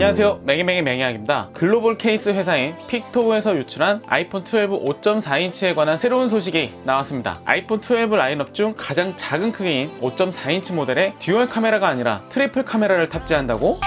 안녕하세요. 맹이맹이 맹이학입니다. 글로벌 케이스 회사인 픽토브에서 유출한 아이폰 12 5.4인치에 관한 새로운 소식이 나왔습니다. 아이폰 12 라인업 중 가장 작은 크기인 5.4인치 모델에 듀얼 카메라가 아니라 트리플 카메라를 탑재한다고?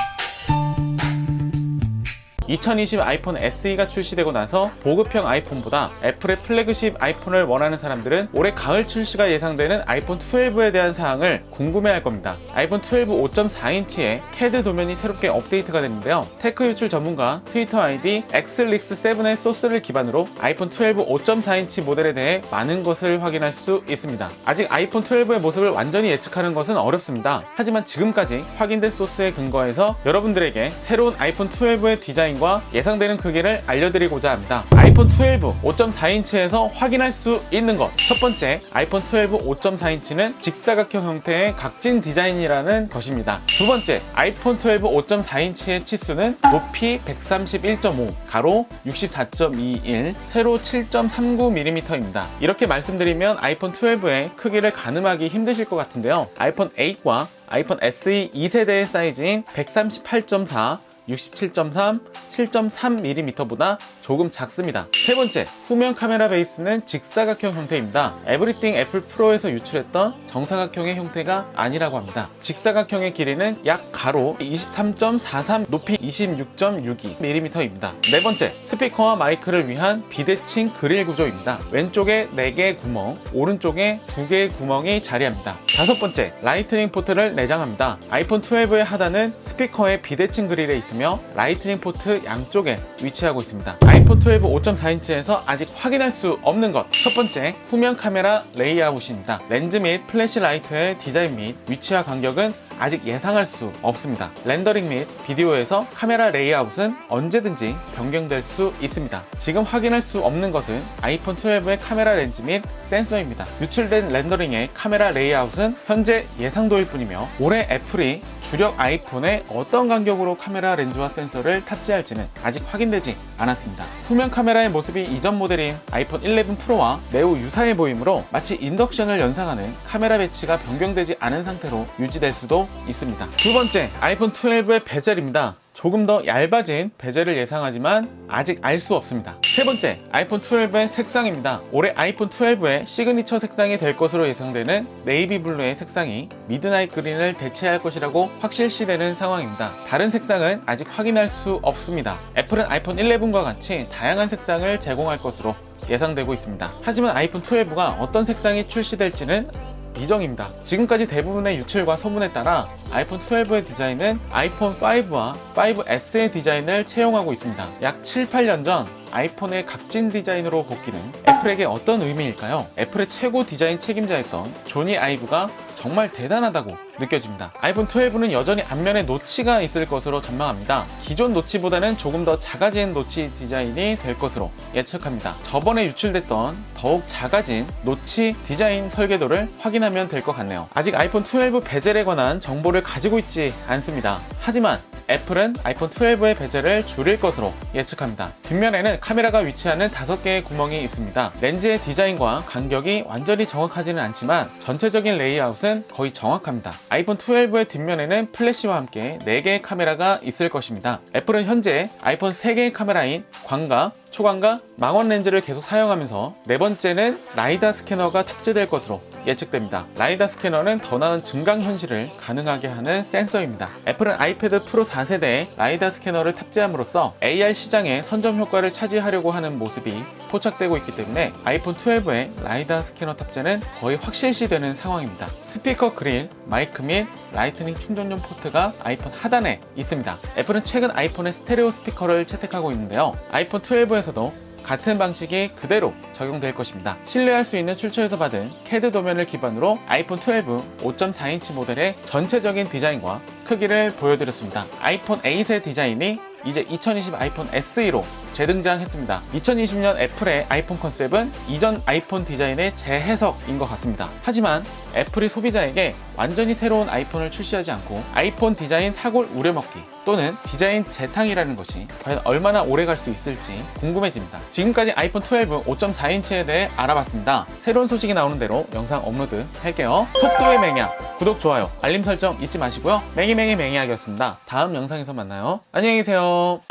2020 아이폰 SE가 출시되고 나서 보급형 아이폰보다 애플의 플래그십 아이폰을 원하는 사람들은 올해 가을 출시가 예상되는 아이폰 12에 대한 사항을 궁금해할 겁니다. 아이폰 12 5.4인치에 CAD 도면이 새롭게 업데이트가 됐는데요. 테크 유출 전문가 트위터 아이디 엑슬릭스7의 소스를 기반으로 아이폰 12 5.4인치 모델에 대해 많은 것을 확인할 수 있습니다. 아직 아이폰 12의 모습을 완전히 예측하는 것은 어렵습니다. 하지만 지금까지 확인된 소스에 근거해서 여러분들에게 새로운 아이폰 12의 디자인과 예상되는 크기를 알려드리고자 합니다. 아이폰 12 5.4인치에서 확인할 수 있는 것. 첫 번째, 아이폰 12 5.4인치는 직사각형 형태의 각진 디자인이라는 것입니다. 두 번째, 아이폰 12 5.4인치의 치수는 높이 131.5, 가로 64.21, 세로 7.39mm입니다. 이렇게 말씀드리면 아이폰 12의 크기를 가늠하기 힘드실 것 같은데요. 아이폰 8과 아이폰 SE 2세대의 사이즈인 138.4, 67.3, 7.3mm보다 조금 작습니다. 세 번째, 후면 카메라 베이스는 직사각형 형태입니다. 에브리띵 애플 프로에서 유출했던 정사각형의 형태가 아니라고 합니다. 직사각형의 길이는 약 가로 23.43, 높이 26.62mm입니다. 네 번째, 스피커와 마이크를 위한 비대칭 그릴 구조입니다. 왼쪽에 4개의 구멍, 오른쪽에 2개의 구멍이 자리합니다. 다섯 번째, 라이트닝 포트를 내장합니다. 아이폰 12의 하단은 스피커의 비대칭 그릴에 있으며 라이트닝 포트 양쪽에 위치하고 있습니다. 아이폰 12 5.4인치에서 아직 확인할 수 없는 것. 첫 번째, 후면 카메라 레이아웃입니다. 렌즈 및 플래시 라이트의 디자인 및 위치와 간격은 아직 예상할 수 없습니다. 렌더링 및 비디오에서 카메라 레이아웃은 언제든지 변경될 수 있습니다. 지금 확인할 수 없는 것은 아이폰 12의 카메라 렌즈 및 센서입니다. 유출된 렌더링의 카메라 레이아웃은 현재 예상도일 뿐이며 올해 애플이 주력 아이폰에 어떤 간격으로 카메라 렌즈와 센서를 탑재할지는 아직 확인되지 않았습니다. 후면 카메라의 모습이 이전 모델인 아이폰 11 프로와 매우 유사해 보이므로 마치 인덕션을 연상하는 카메라 배치가 변경되지 않은 상태로 유지될 수도 있습니다. 두 번째, 아이폰 12의 베젤입니다. 조금 더 얇아진 베젤을 예상하지만 아직 알 수 없습니다. 세 번째, 아이폰 12의 색상입니다. 올해 아이폰 12의 시그니처 색상이 될 것으로 예상되는 네이비 블루의 색상이 미드나잇 그린을 대체할 것이라고 확실시되는 상황입니다. 다른 색상은 아직 확인할 수 없습니다. 애플은 아이폰 11과 같이 다양한 색상을 제공할 것으로 예상되고 있습니다. 하지만 아이폰 12가 어떤 색상이 출시될지는 미정입니다. 지금까지 대부분의 유출과 소문에 따라 아이폰 12의 디자인은 아이폰 5와 5S의 디자인을 채용하고 있습니다. 약 7, 8년 전 아이폰의 각진 디자인으로 복귀는 애플에게 어떤 의미일까요? 애플의 최고 디자인 책임자였던 조니 아이브가 정말 대단하다고 느껴집니다. 아이폰 12는 여전히 앞면에 노치가 있을 것으로 전망합니다. 기존 노치보다는 조금 더 작아진 노치 디자인이 될 것으로 예측합니다. 저번에 유출됐던 더욱 작아진 노치 디자인 설계도를 확인하면 될 것 같네요. 아직 아이폰 12 베젤에 관한 정보를 가지고 있지 않습니다. 하지만 애플은 아이폰 12의 베젤을 줄일 것으로 예측합니다. 뒷면에는 카메라가 위치하는 5개의 구멍이 있습니다. 렌즈의 디자인과 간격이 완전히 정확하지는 않지만 전체적인 레이아웃은 거의 정확합니다. 아이폰 12의 뒷면에는 플래시와 함께 4개의 카메라가 있을 것입니다. 애플은 현재 아이폰 3개의 카메라인 광각, 초광각, 망원 렌즈를 계속 사용하면서 네 번째는 라이다 스캐너가 탑재될 것으로 예측됩니다. 라이다 스캐너는 더 나은 증강 현실을 가능하게 하는 센서입니다. 애플은 아이패드 프로 4세대에 라이다 스캐너를 탑재함으로써 AR 시장의 선점 효과를 차지하려고 하는 모습이 포착되고 있기 때문에 아이폰 12의 라이다 스캐너 탑재는 거의 확실시되는 상황입니다. 스피커 그릴, 마이크 및 라이트닝 충전용 포트가 아이폰 하단에 있습니다. 애플은 최근 아이폰의 스테레오 스피커를 채택하고 있는데요. 아이폰 12에서 도 같은 방식이 그대로 적용될 것입니다. 신뢰할 수 있는 출처에서 받은 CAD 도면을 기반으로 아이폰 12 5.4인치 모델의 전체적인 디자인과 크기를 보여드렸습니다. 아이폰 8의 디자인이 이제 2020 아이폰 SE로 재등장했습니다. 2020년 애플의 아이폰 컨셉은 이전 아이폰 디자인의 재해석인 것 같습니다. 하지만 애플이 소비자에게 완전히 새로운 아이폰을 출시하지 않고 아이폰 디자인 사골 우려먹기 또는 디자인 재탕이라는 것이 과연 얼마나 오래 갈 수 있을지 궁금해집니다. 지금까지 아이폰 12 5.4인치에 대해 알아봤습니다. 새로운 소식이 나오는 대로 영상 업로드 할게요. 속도의 맹약, 구독, 좋아요, 알림 설정 잊지 마시고요. 맹이맹이 맹이약이었습니다. 다음 영상에서 만나요. 안녕히 계세요.